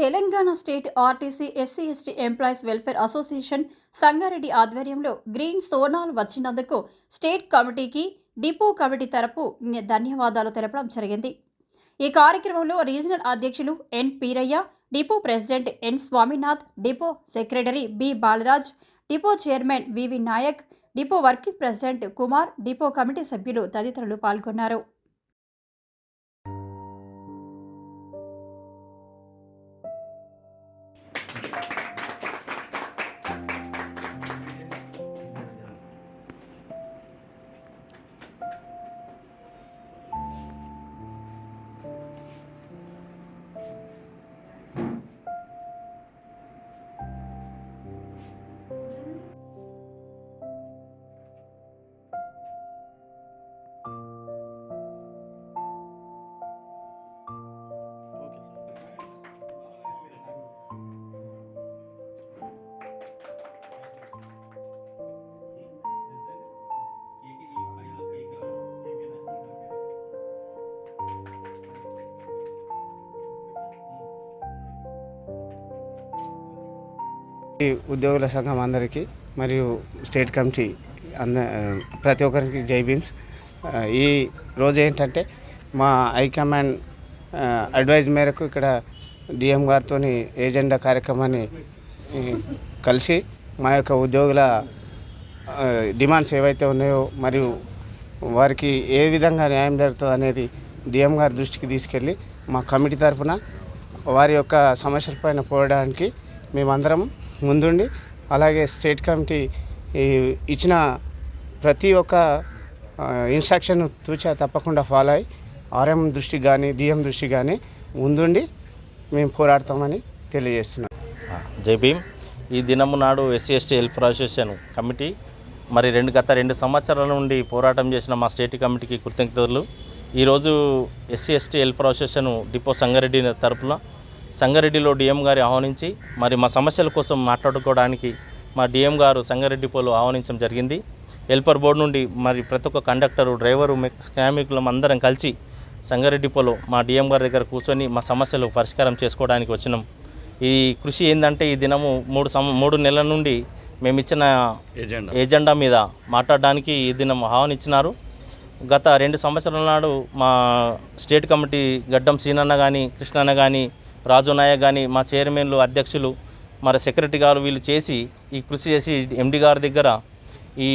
Telangana state RTC SC ST employees welfare association Sangareddy ఆధ్వర్యంలో green Sonal వచ్చినందుకు state కమిటీకి depot committee తరపు ధన్యవాదాలు తెలపడం జరిగింది. ఈ కార్యక్రమంలో రీజనల్ అధ్యక్షులు N Peeraiah depot president N Swaminath depot secretary B Balaraj depot chairman VV Naik depot working president Kumar depot committee సభ్యులు తదితరులు పాల్గొన్నారు. ఈ ఉద్యోగుల సంఘం అందరికీ మరియు స్టేట్ కమిటీ అంద ప్రతి ఒక్కరికి జై భీమ్స్. ఈ రోజు ఏంటంటే మా హైకమాండ్ అడ్వైజ్ మేరకు ఇక్కడ డిఎం గారితో ఏజెండా కార్యక్రమాన్ని కలిసి మా యొక్క ఉద్యోగుల డిమాండ్స్ ఏవైతే ఉన్నాయో మరియు వారికి ఏ విధంగా న్యాయం జరుగుతుంది అనేది డిఎం గారి దృష్టికి తీసుకెళ్ళి మా కమిటీ తరఫున వారి యొక్క సమస్యలపైన పోరాడడానికి మేమందరం ముందుండి. అలాగే స్టేట్ కమిటీ ఇచ్చిన ప్రతి ఒక్క ఇన్స్ట్రక్షన్ తూచా తప్పకుండా ఫాలో అయ్యి ఆర్ఎం దృష్టికి కానీ డిఎం దృష్టి కానీ ముందుండి మేము పోరాడతామని తెలియజేస్తున్నాం. జై భీమ్. ఈ దినము నాడు SC ST help association committee మరి రెండు గత రెండు సంవత్సరాల నుండి పోరాటం చేసిన మా స్టేట్ కమిటీకి కృతజ్ఞతలు. ఈరోజు SC ST welfare association depot Sangareddy తరపున సంగారెడ్డిలో డిఎం గారి ఆహ్వానించి మరి మా సమస్యల కోసం మాట్లాడుకోవడానికి మా డిఎం గారు సంగారెడ్డి డిపోలో ఆహ్వానించడం జరిగింది. హెల్పర్ బోర్డు నుండి మరి ప్రతి ఒక్క కండక్టరు డ్రైవరు శ్రామికులం అందరం కలిసి సంగారెడ్డి డిపోలో మా డిఎం గారి దగ్గర కూర్చొని మా సమస్యలు పరిష్కారం చేసుకోవడానికి వచ్చినాం. ఈ కృషి ఏంటంటే ఈ దినము మూడు సం మూడు నెలల నుండి మేము ఇచ్చిన ఎజెండా ఏజెండా మీద మాట్లాడడానికి ఈ దినం ఆహ్వానించినారు. గత రెండు సంవత్సరాల నాడు మా స్టేట్ కమిటీ గడ్డం సీనన్న కానీ కృష్ణన్న కానీ రాజు నాయక్ కానీ మా చైర్మన్లు అధ్యక్షులు మరి సెక్రటరీ గారు వీళ్ళు చేసి ఈ కృషి చేసి ఎండి గారి దగ్గర ఈ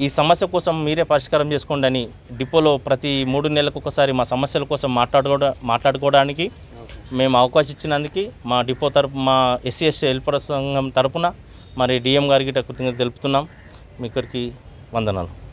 ఈ సమస్య కోసం మీరే పరిష్కారం చేసుకోండి అని డిపోలో ప్రతి మూడు నెలలకు ఒకసారి మా సమస్యల కోసం మాట్లాడుకో మాట్లాడుకోవడానికి మేము అవకాశం ఇచ్చినందుకు మా డిపో తరపు మా ఎస్సీ ఎస్టీ హెల్పర్ సంఘం తరపున మరి డిఎం గారికి కృతజ్ఞత తెలుపుతున్నాం. మీ ఇక్కడికి వందనాలు.